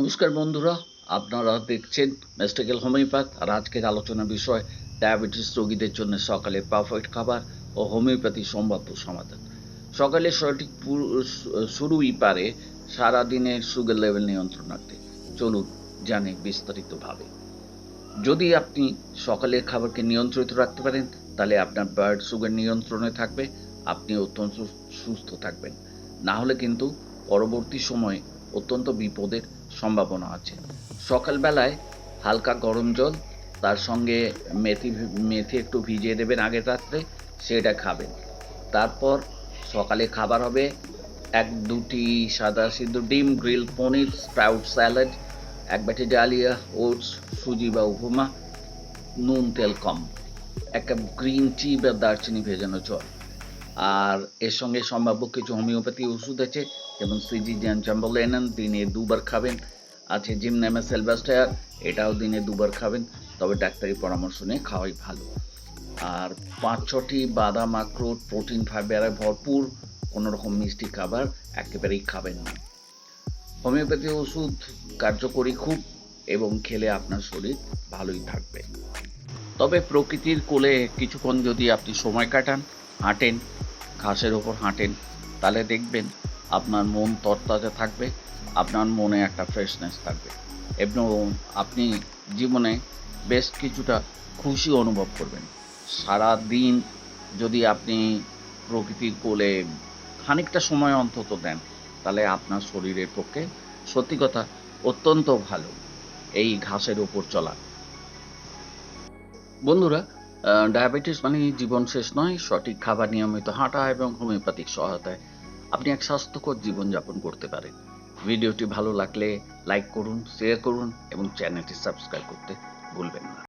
নমস্কার বন্ধুরা, আপনারা দেখছেন মেস্টিক্যাল হোমিওপ্যাথ আর আজকের আলোচনা বিষয় ডায়াবেটিস রোগীদের জন্য সকালে পারফেক্ট খাবার ও হোমিওপ্যাথি সম্ভাব্য সমাধান। সকালে সঠিক শুরুই পারে সারাদিনের সুগার লেভেল নিয়ন্ত্রণ রাখতে। চলুন জানি বিস্তারিতভাবে। যদি আপনি সকালের খাবারকে নিয়ন্ত্রিত রাখতে পারেন, তাহলে আপনার ব্লাড সুগার নিয়ন্ত্রণে থাকবে, আপনি অত্যন্ত সুস্থ থাকবেন। না হলে কিন্তু পরবর্তী সময়ে অত্যন্ত বিপদের সম্ভাবনা আছে। সকালবেলায় হালকা গরম জল, তার সঙ্গে মেথি মেথি একটু ভিজিয়ে দেবেন আগের রাত্রে, সেটা খাবেন। তারপর সকালে খাবার হবে এক দুটি সাদা সিদ্ধ ডিম, গ্রিল পনির, স্প্রাউট স্যালাড, এক ব্যাটে ডালিয়া, ওটস, সুজি বা উপমা, নুন, তেল কম। এক কাপ গ্রিন টি বা দারচিনি ভেজানো জল। আর এর সঙ্গে সম্ভাব্য কিছু হোমিওপ্যাথি ওষুধ আছে, যেমন সিজিজিয়ান চ্যাম্বলেনন দিনে দুবার খাবেন। আছে জিমনামা সেলবাস্টায়ার এটাও দিনে দুবার খাবেন, তবে ডাক্তারি পরামর্শ নিয়ে খাওয়াই ভালো। আর পাঁচ ছটি বাদাম, আখরোট, প্রোটিন, ফাইবারে ভরপুর কোনো রকম মিষ্টি খাবার একেবারেই খাবেন না। হোমিওপ্যাথি ওষুধ কার্যকরী খুব এবং খেলে আপনার শরীর ভালোই থাকবে। তবে প্রকৃতির কোলে কিছুক্ষণ যদি আপনি সময় কাটান, হাঁটেন ঘাসের ওপর হাঁটেন, তাহলে দেখবেন আপনার মন তরতাজা থাকবে, আপনার মনে একটা ফ্রেশনেস থাকবে এবং আপনি জীবনে বেশ কিছুটা খুশি অনুভব করবেন। সারা দিন যদি আপনি প্রকৃতির কোলে খানিকটা সময় অন্তত দেন, তাহলে আপনার শরীরের পক্ষে সত্যি কথা অত্যন্ত ভালো এই ঘাসের ওপর চলা। বন্ধুরা ডায়াবেটিস মানে জীবন শেষ নয়, সঠিক খাবার নিয়মিত হাঁটা এবং হোমিওপ্যাথিক সহায়তায় আপনি এক স্বাস্থ্যকর জীবনযাপন করতে পারেন। ভিডিওটি ভালো লাগলে লাইক করুন শেয়ার করুন এবং চ্যানেলটি সাবস্ক্রাইব করতে ভুলবেন না।